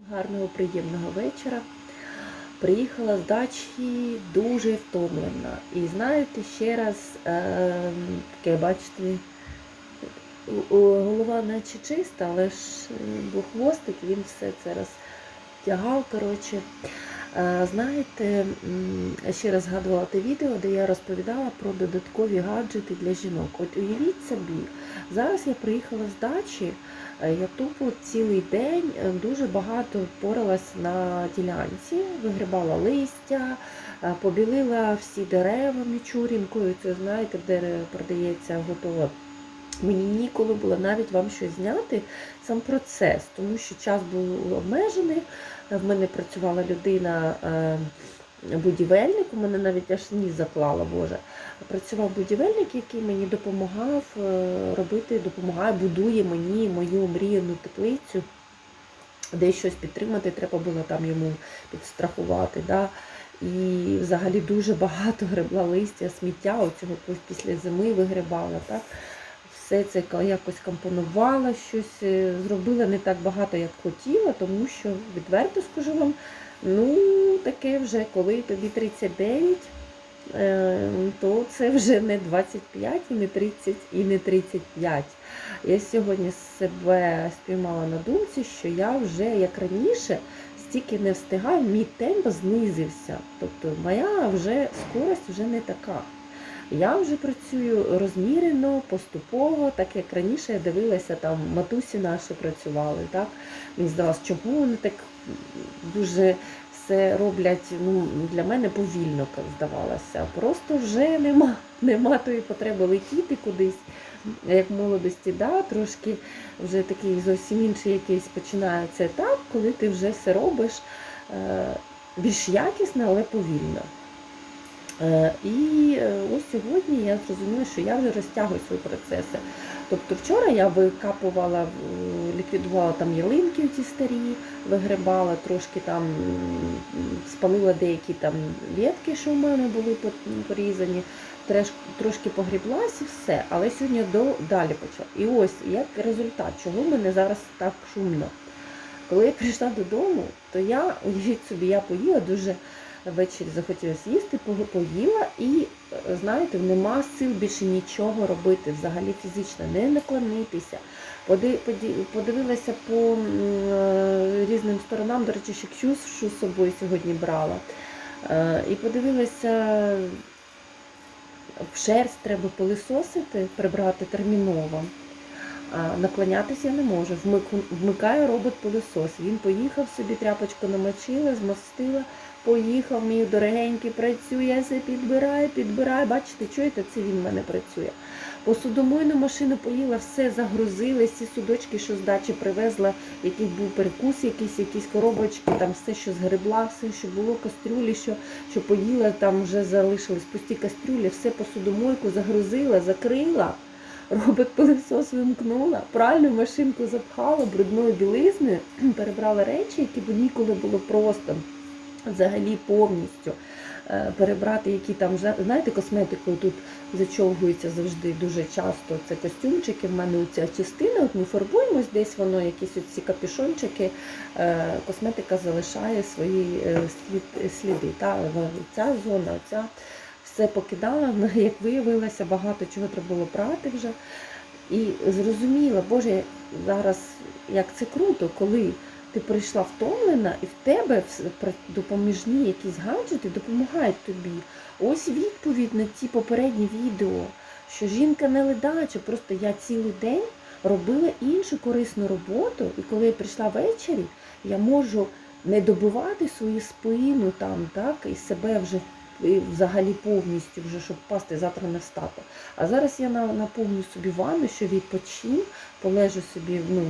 Гарного, приємного вечора. Приїхала з дачі дуже втомлена. І знаєте, ще раз е, таке, бачите, голова наче чиста, але ж е, бо хвостик, він все це розтягав. Коротше. Е, Знаєте, ще раз згадувала те відео, де я розповідала про додаткові гаджети для жінок. От уявіть собі, зараз я приїхала з дачі, е, я тупо цілий день е, дуже багато поралась на ділянці, вигрібала листя, побілила всі дерева мічурінкою. Це знаєте, де продається готова. Мені ніколи було навіть вам щось зняти, сам процес, тому що час був обмежений. В мене працювала людина, е, будівельник, у мене навіть аж ніс заклала, Боже. Працював будівельник, який мені допомагав е, робити, допомагає, будує мені мою мріяну теплицю, де щось підтримати, треба було там йому підстрахувати. Да? І взагалі дуже багато гребла листя, сміття, оцього після зими вигрібала. Так? Все це якось компонувала, щось е, зробила не так багато, як хотіла, тому що відверто скажу вам, ну таке вже, коли тобі 39, е, то це вже не 25 і не 30 і не 35. Я сьогодні себе спіймала на думці, що я вже як раніше стільки не встигаю, мій темп знизився. Тобто моя вже скорость вже не така. Я вже працюю розмірено, поступово, так як раніше я дивилася, там матусі наші працювали. Так? Мені здалося, чому вони так дуже все роблять ну, для мене повільно здавалося. Просто вже нема, нема тої потреби летіти кудись, як в молодості, да? трошки вже такий зовсім інший якийсь починається етап, коли ти вже все робиш е, більш якісно, але повільно. Е, І е, ось сьогодні я зрозуміла, що я вже розтягую свої процеси. Тобто вчора я викапувала, ліквідувала там ялинки ці старі, вигребала, трошки там спалила деякі там ветки, що в мене були порізані, трошки погріблась і все. Але сьогодні до, далі почала. І ось як результат, чого в мене зараз так шумно. Коли я прийшла додому, то я, уявіть собі, я поїла дуже ввечері захотілося їсти, поїла і, е, знаєте, нема сил більше нічого робити, взагалі фізично, не наклонитися. Подивилася по е, різним сторонам, до речі, ще ксюшу з собою сьогодні брала. Е, І подивилася, в шерсть треба пилисосити, прибрати терміново. А наклонятися не можу. Вмик- Вмикаю робот-пилосос. Він поїхав собі, тряпочку намочила, змастила, поїхав, мій дорогенький працює, все підбираю, підбираю. Бачите, чуєте, це він в мене працює. Посудомийну машину поїла, все загрузили, всі судочки, що з дачі привезла, який був перекус, якісь, якісь коробочки, там все, що згребла, все, що було, кастрюлі, що, що поїла, там вже залишились пусті кастрюлі, все посудомойку загрузила, закрила. Робот пилисос вимкнула, пральну машинку запхала брудною білизною, перебрала речі, які б ніколи було просто взагалі повністю е, перебрати, які там зна- знаєте, косметикою тут зачовгується завжди дуже часто. Це костюмчики. В мене оця частина. От ми фарбуємось, десь воно якісь оці капюшончики. е, Косметика залишає свої е, сліди. Та ця зона, ця все покидала. Як виявилося, багато чого треба було прати вже. І зрозуміла, Боже, зараз як це круто, коли ти прийшла втомлена, і в тебе допоміжні якісь гаджети допомагають тобі. Ось відповідь на ті попередні відео, що жінка не ледача, просто я цілий день робила іншу корисну роботу, і коли я прийшла ввечері, я можу не добивати свою спину там, так, і себе вже взагалі повністю, вже щоб впасти, завтра не встати. А зараз я на- наповню собі ванну, що відпочив, полежу собі, ну,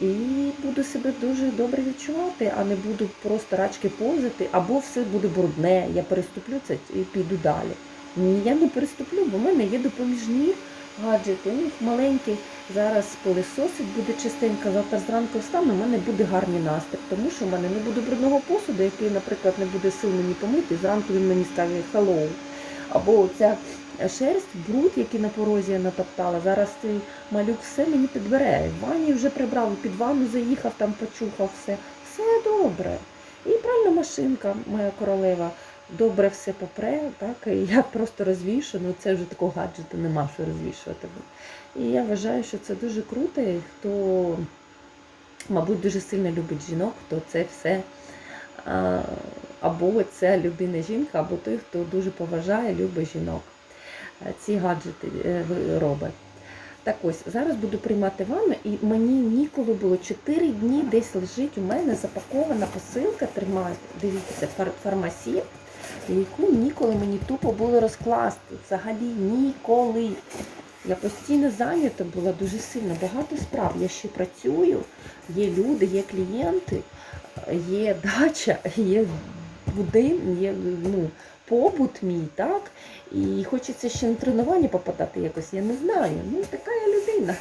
і буду себе дуже добре відчувати, а не буду просто рачки повзати, або все буде брудне, я переступлю це і піду далі. Ні, я не переступлю, бо в мене є допоміжні гаджети. У них маленький зараз пилисосить, буде чистенько, завтра зранку встану, у мене буде гарний настрій, тому що в мене не буде брудного посуду, який, наприклад, не буде сил мені помити, зранку він мені скаже hello. Або оця шерсть, бруд, який на порозі я натоптала. Зараз цей малюк все мені підбере. В ванні вже прибрав, під ванну заїхав, там почухав все. все добре. І пральна машинка, моя королева, добре все попре, так, і я просто розвішу, ну це вже такого гаджету нема, що розвішувати. І я вважаю, що це дуже круто, і хто, мабуть, дуже сильно любить жінок, то це все. Або ця людина жінка, або той, хто дуже поважає, любить жінок. Е, Ці гаджети е, робить. Так ось, зараз буду приймати ванну, і мені ніколи було 4 дні десь лежить у мене запакована посилка, тримайте, дивіться, фар- фармасі, яку ніколи мені тупо було розкласти. Взагалі ніколи. Я постійно зайнята була дуже сильно, багато справ. Я ще працюю, є люди, є клієнти, є дача, є будин, є ну, побут мій, так? І хочеться ще на тренування попадати якось, я не знаю. Ну, така я людина.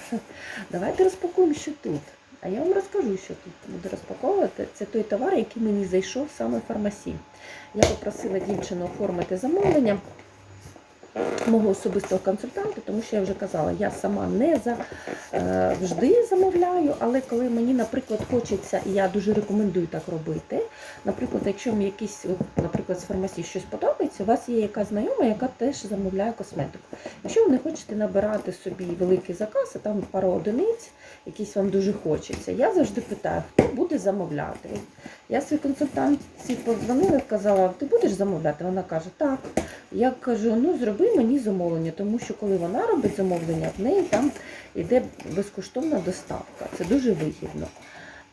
Давайте розпакуємо, що тут. А я вам розкажу, що тут буду розпаковувати. Це той товар, який мені зайшов саме в фармасі. Я попросила дівчину оформити замовлення мого особистого консультанта, тому що я вже казала, я сама не завжди замовляю, але коли мені, наприклад, хочеться, і я дуже рекомендую так робити. Наприклад, якщо вам якийсь, от, наприклад, з фармасії щось подобається, у вас є якась знайома, яка теж замовляє косметику. Якщо ви не хочете набирати собі великий заказ, а там пару одиниць, якісь вам дуже хочеться, я завжди питаю, хто буде замовляти. Я своїй консультантці подзвонила, сказала, ти будеш замовляти? Вона каже, так. Я кажу, ну зроби мені замовлення, тому що коли вона робить замовлення, в неї там йде безкоштовна доставка. Це дуже вигідно.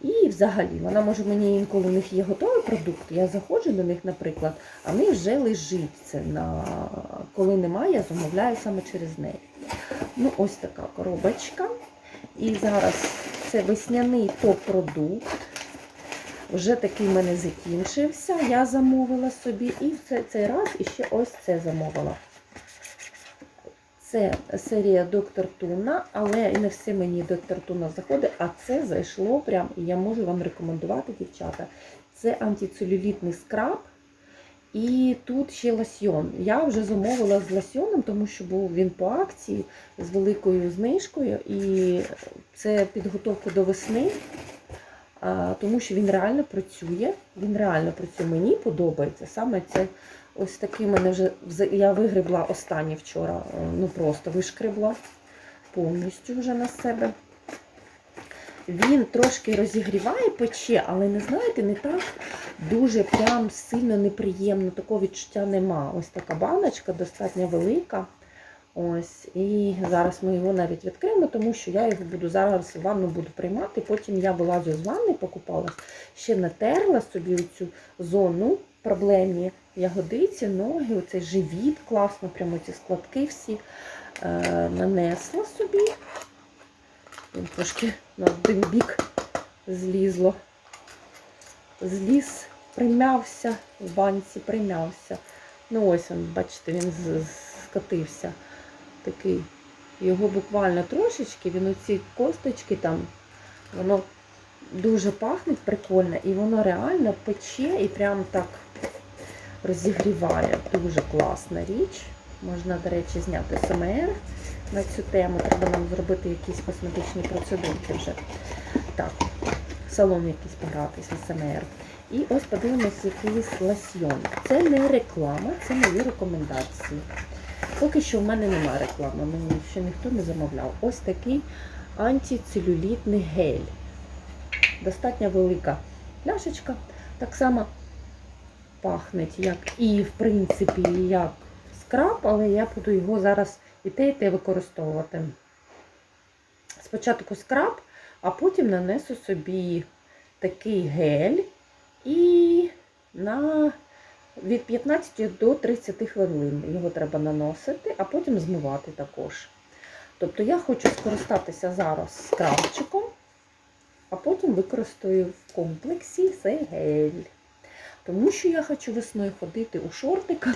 І взагалі, вона може мені інколи у них є готовий продукт, я заходжу до них, наприклад, а в них вже лежить це на коли немає, я замовляю саме через неї. Ну, ось така коробочка. І зараз це весняний топ-продукт. Вже такий в мене закінчився. Я замовила собі і в цей, раз іще ось це замовила. Це серія Доктор Туна, але не все мені Доктор Туна заходить, а це зайшло прям, і я можу вам рекомендувати, дівчата. Це антицелюлітний скраб. І тут ще лосьйон. Я вже замовила з лосьйоном, тому що був він по акції з великою знижкою. І це підготовка до весни, тому що він реально працює. Він реально працює. Мені подобається. Саме це ось такий мене вже я вигребла останній вчора. е, Ну просто вишкребла повністю вже на себе. Він трошки розігріває пече, але не знаєте, не так дуже прям сильно неприємно. Такого відчуття нема. Ось така баночка достатньо велика. Ось, і зараз ми його навіть відкриємо, тому що я його буду зараз ванну буду приймати. Потім я вилазю з ванни, покупала, ще натерла собі цю зону проблемні ягодиці, ноги, оцей живіт, класно, прямо ці складки всі е, нанесла собі. Він трошки на один бік злізло. Зліз, примявся, в банці примявся. Ну ось бачите, він скотився. Такий. Його буквально трошечки, він оці косточки там, воно дуже пахне прикольно, і воно реально пече і прям так розігріває. Дуже класна річ. Можна, до речі, зняти СМР на цю тему. Треба нам зробити якісь косметичні процедурки вже. Так, салон якийсь погратись в СМР. І ось подивимось якийсь лосьйон. Це не реклама, це мої рекомендації. Поки що в мене немає реклами, мені ще ніхто не замовляв. Ось такий антицелюлітний гель. Достатньо велика пляшечка. Так само пахне, як і, в принципі, як скраб, але я буду його зараз і те, і те використовувати. Спочатку скраб, а потім нанесу собі такий гель і на від 15 до 30 хвилин його треба наносити, а потім змивати також. Тобто я хочу скористатися зараз скрабчиком, а потім використаю в комплексі цей гель. Тому що я хочу весною ходити у шортиках,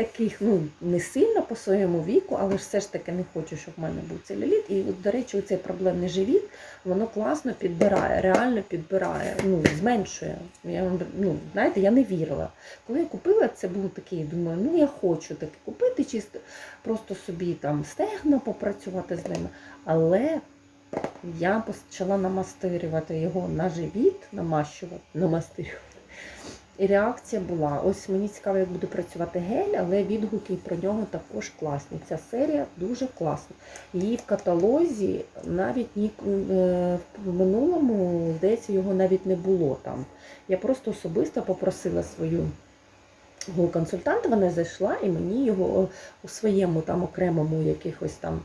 таких, ну, не сильно по своєму віку, але ж все ж таки не хочу, щоб в мене був целюліт. І, от, до речі, цей проблемний живіт, воно класно підбирає, реально підбирає, ну, зменшує. Я, ну, знаєте, я не вірила. Коли я купила, це був такий, думаю, ну я хочу таке купити, чисто просто собі там стегна попрацювати з ними. Але я почала намастирювати його на живіт, намащувати, намастирювати. І реакція була. Ось мені цікаво, як буде працювати гель, але відгуки про нього також класні. Ця серія дуже класна. Її в каталозі навіть ні, е, в минулому, здається, його навіть не було там. Я просто особисто попросила свою консультанта, вона зайшла і мені його у своєму там окремому якихось там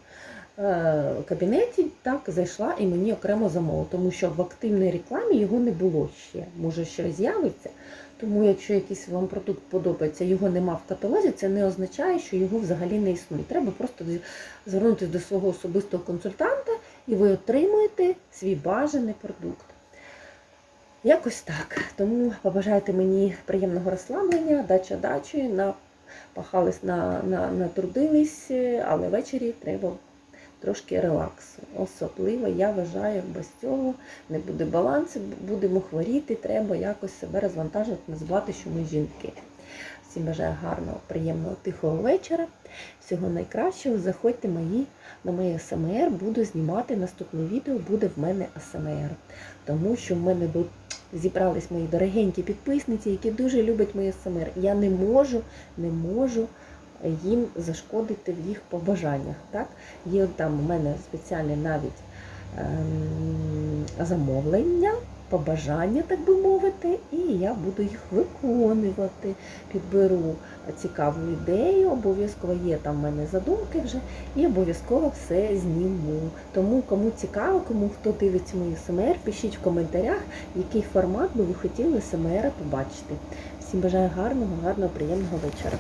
е, кабінеті так зайшла і мені окремо замовила, тому що в активній рекламі його не було ще. Може, ще з'явиться. Тому, якщо якийсь вам продукт подобається, його нема в каталозі, це не означає, що його взагалі не існує. Треба просто звернутися до свого особистого консультанта, і ви отримуєте свій бажаний продукт. Якось так. Тому побажайте мені приємного розслаблення, дача дачі, напахались, на, на, натрудились, але ввечері треба трошки релаксу. Особливо, я вважаю, без цього не буде балансу, будемо хворіти, треба якось себе розвантажувати, не забувати, що ми жінки. Всім бажаю гарного, приємного, тихого вечора. Всього найкращого. Заходьте мої, на моє СМР, буду знімати наступне відео, буде в мене СМР. Тому що в мене тут зібрались мої дорогенькі підписниці, які дуже люблять моє СМР. Я не можу, не можу їм зашкодити в їх побажаннях. Так? Є там у мене спеціальне навіть ем, замовлення, побажання, так би мовити, і я буду їх виконувати. Підберу цікаву ідею, обов'язково є там в мене задумки вже, і обов'язково все зніму. Тому кому цікаво, кому хто дивиться мою СМР, пишіть в коментарях, який формат би ви хотіли СМР побачити. Всім бажаю гарного, гарного, приємного вечора.